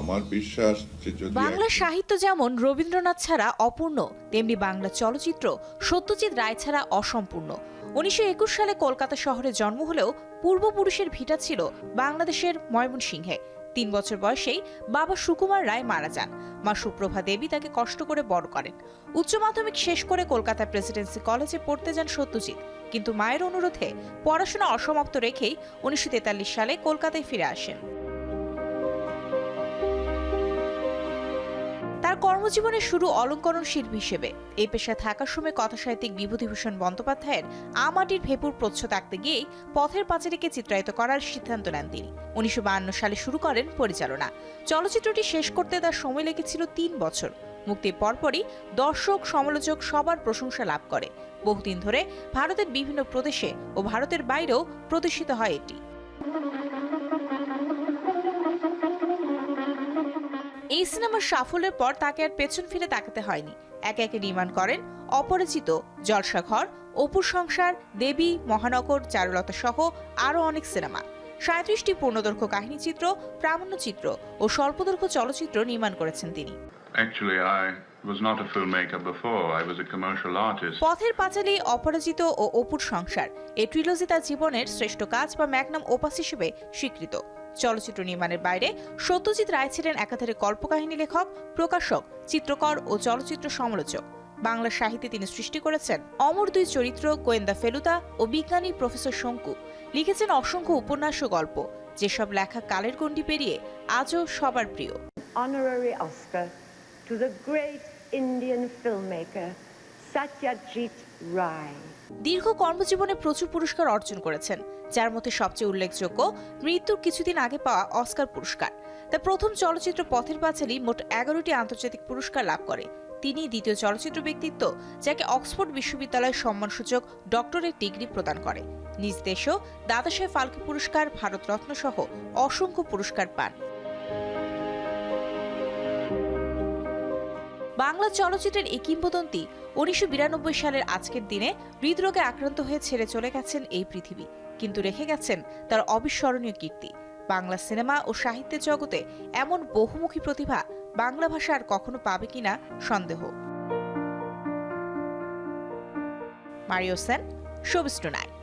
আমার বিশ্বাস যে যদি বাংলা সাহিত্য যেমন রবীন্দ্রনাথ ছাড়া অপূর্ণ তেমনি বাংলা চলচ্চিত্র সত্যজিৎ রায় ছাড়া অসম্পূর্ণ। উনিশশো একুশ সালে কলকাতা শহরে জন্ম হলেও পূর্বপুরুষের ভিটা ছিল বাংলাদেশের ময়মনসিংহে। তিন বছর বয়সেই বাবা সুকুমার রায় মারা যান। মা সুপ্রভা দেবী তাকে কষ্ট করে বড় করেন। উচ্চ মাধ্যমিক শেষ করে কলকাতা প্রেসিডেন্সি কলেজে পড়তে যান সত্যজিৎ। কিন্তু মায়ের অনুরোধে পড়াশোনা অসমাপ্ত রেখেই উনিশশো তেতাল্লিশ সালে কলকাতায় ফিরে আসেন। তার কর্মজীবনের শুরু অলঙ্করণ শিল্প হিসেবে। এই পেশায় থাকার সময় কথাসাহিত্যিক বিভূতিভূষণ বন্দ্যোপাধ্যায়ের আমাটির ভেপুর প্রচ্ছদ আঁকতে গিয়েই পথের পাঁচালীকে চিত্রায়িত করার সিদ্ধান্ত নেন তিনি। উনিশশো সালে শুরু করেন পরিচালনা। চলচ্চিত্রটি শেষ করতে তার সময় লেগেছিল তিন বছর। মুক্তির পরপরই দর্শক, সমালোচক সবার প্রশংসা লাভ করে। বহুদিন ধরে ভারতের বিভিন্ন প্রদেশে ও ভারতের বাইরেও প্রদর্শিত হয় এটি। এই সিনেমার সাফল্যের পর তাকে আর পেছন ফিরে তাকাতে হয়নি একে একে নির্মাণ করেন অপরিচিত জলসাঘর অপুর সংসার দেবী মহানগর চারুলতা সহ আরও অনেক সিনেমা সাঁত্রিশটি পূর্ণদৈর্ঘ্য কাহিনীচিত্র প্রামাণ্যচিত্র ও স্বল্পদৈর্ঘ্য চলচ্চিত্র নির্মাণ করেছেন তিনি Actually, I was not a filmmaker before. I was a commercial artist. Pather Panchali অপরাজিত ও অপুর সংসার এই ট্রিলজি তার জীবনের শ্রেষ্ঠ কাজ বা ম্যাগনাম ওপাস হিসেবে স্বীকৃত চলচ্চিত্র নির্মাণের বাইরে সত্যজিৎ রায় ছিলেন একাধারে কল্পকাহিনী লেখক প্রকাশক চিত্রকর ও চলচ্চিত্র সমালোচক। বাংলা সাহিত্যে তিনি সৃষ্টি করেছেন অমর দুই চরিত্র গোয়েন্দা ফেলুদা ও বিজ্ঞানী প্রফেসর শঙ্কু। লিখেছেন অসংখ্য উপন্যাস ও গল্প যেসব লেখা কালের গণ্ডি পেরিয়ে আজও সবার প্রিয়। Honorary Oscar to the great Indian filmmaker Satyajit Ray. দীর্ঘ কর্মজীবনে প্রচুর পুরস্কার অর্জন করেছেন। যার মধ্যে সবচেয়ে উল্লেখযোগ্য মৃত্যুর কিছুদিন আগে পাওয়া অস্কার পুরস্কার। তার প্রথম চলচ্চিত্র পথের পাঁচালী মোট এগারোটি আন্তর্জাতিক পুরস্কার লাভ করে। তিনি দ্বিতীয় চলচ্চিত্র ব্যক্তিত্ব, যাকে অক্সফোর্ড বিশ্ববিদ্যালয়ের সম্মানসূচক ডক্টরেট ডিগ্রি প্রদান করে। নিজ দেশেও দাদাসাহেব ফালকে পুরস্কার, ভারতরত্ন সহ অসংখ্য পুরস্কার পান। বাংলা চলচ্চিত্রের এই কিংবদন্তি উনিশশো বিরানব্বই সালের আজকের দিনে হৃদরোগে আক্রান্ত হয়ে ছেড়ে চলে গেছেন এই পৃথিবী। কিন্তু রেখে গেছেন তার অবিস্মরণীয় কীর্তি। বাংলা সিনেমা ও সাহিত্যের জগতে এমন বহুমুখী প্রতিভা বাংলা ভাষা আর কখনো পাবে কিনা সন্দেহ। Mario Sen showbiz tonight